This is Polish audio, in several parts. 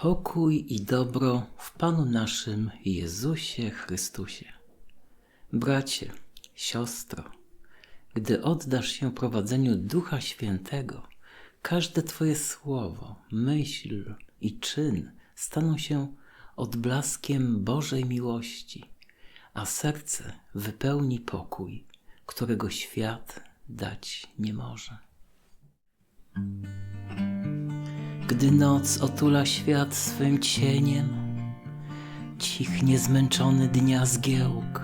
Pokój i dobro w Panu naszym Jezusie Chrystusie. Bracie, siostro, gdy oddasz się prowadzeniu Ducha Świętego, każde Twoje słowo, myśl i czyn staną się odblaskiem Bożej miłości, a serce wypełni pokój, którego świat dać nie może. Gdy noc otula świat swym cieniem, cichnie zmęczony dnia zgiełk,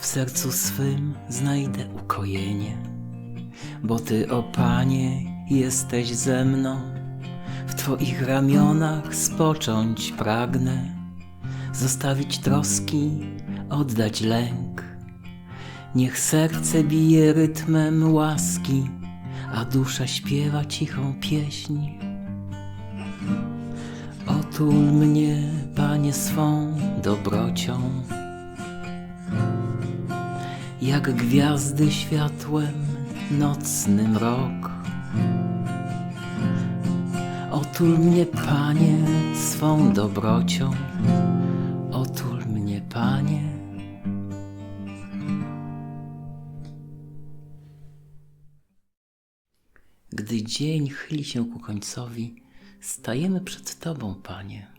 w sercu swym znajdę ukojenie, bo Ty, o Panie, jesteś ze mną, w Twoich ramionach spocząć pragnę, zostawić troski, oddać lęk. Niech serce bije rytmem łaski, a dusza śpiewa cichą pieśń. Otul mnie, Panie, swą dobrocią, jak gwiazdy światłem nocnym rok. Otul mnie, Panie, swą dobrocią, otul mnie, Panie. Gdy dzień chyli się ku końcowi, stajemy przed Tobą, Panie,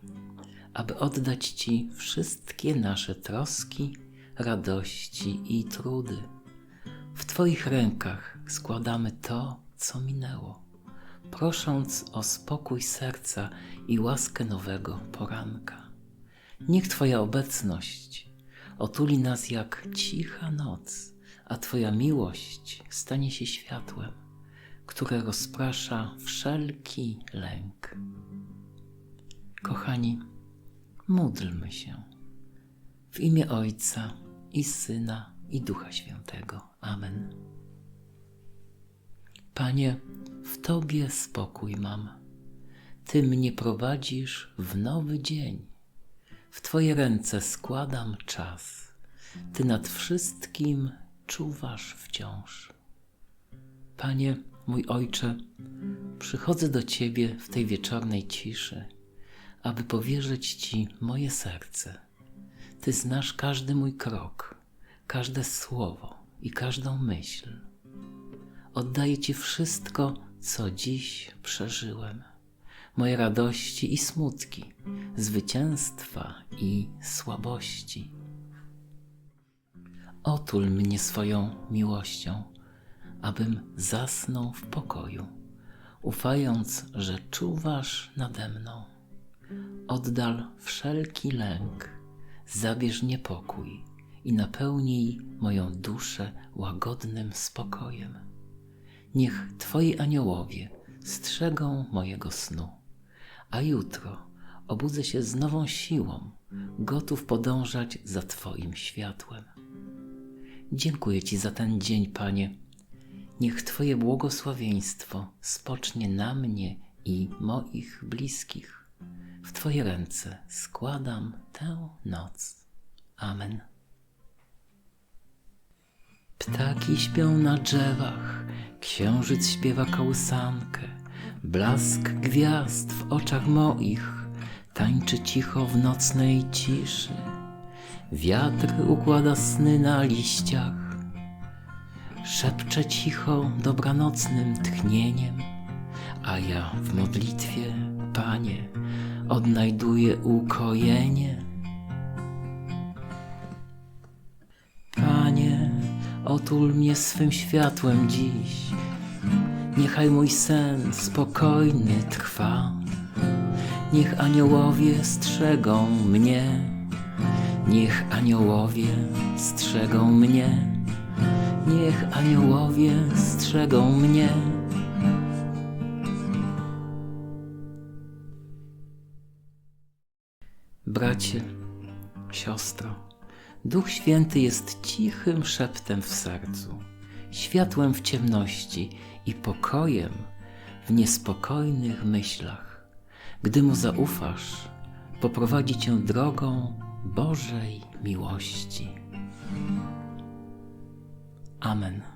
aby oddać Ci wszystkie nasze troski, radości i trudy. W Twoich rękach składamy to, co minęło, prosząc o spokój serca i łaskę nowego poranka. Niech Twoja obecność otuli nas jak cicha noc, a Twoja miłość stanie się światłem które rozprasza wszelki lęk. Kochani, módlmy się w imię Ojca i Syna i Ducha Świętego. Amen. Panie, w Tobie spokój mam. Ty mnie prowadzisz w nowy dzień. W Twoje ręce składam czas. Ty nad wszystkim czuwasz wciąż. Panie, Mój Ojcze, przychodzę do Ciebie w tej wieczornej ciszy, aby powierzyć Ci moje serce. Ty znasz każdy mój krok, każde słowo i każdą myśl. Oddaję Ci wszystko, co dziś przeżyłem, moje radości i smutki, zwycięstwa i słabości. Otul mnie swoją miłością abym zasnął w pokoju, ufając, że czuwasz nade mną. Oddal wszelki lęk, zabierz niepokój i napełnij moją duszę łagodnym spokojem. Niech Twoi aniołowie strzegą mojego snu, a jutro obudzę się z nową siłą, gotów podążać za Twoim światłem. Dziękuję Ci za ten dzień, Panie Niech Twoje błogosławieństwo spocznie na mnie i moich bliskich. W Twoje ręce składam tę noc. Amen. Ptaki śpią na drzewach, księżyc śpiewa kołysankę, blask gwiazd w oczach moich tańczy cicho w nocnej ciszy. Wiatr układa sny na liściach, szepcze cicho dobranocnym tchnieniem, a ja w modlitwie, Panie, odnajduję ukojenie. Panie, otul mnie swym światłem dziś, niechaj mój sen spokojny trwa. Niech aniołowie strzegą mnie, niech aniołowie strzegą mnie. Niech aniołowie strzegą mnie. Bracie, siostro, Duch Święty jest cichym szeptem w sercu, światłem w ciemności i pokojem w niespokojnych myślach. Gdy mu zaufasz, poprowadzi cię drogą Bożej miłości. Amen.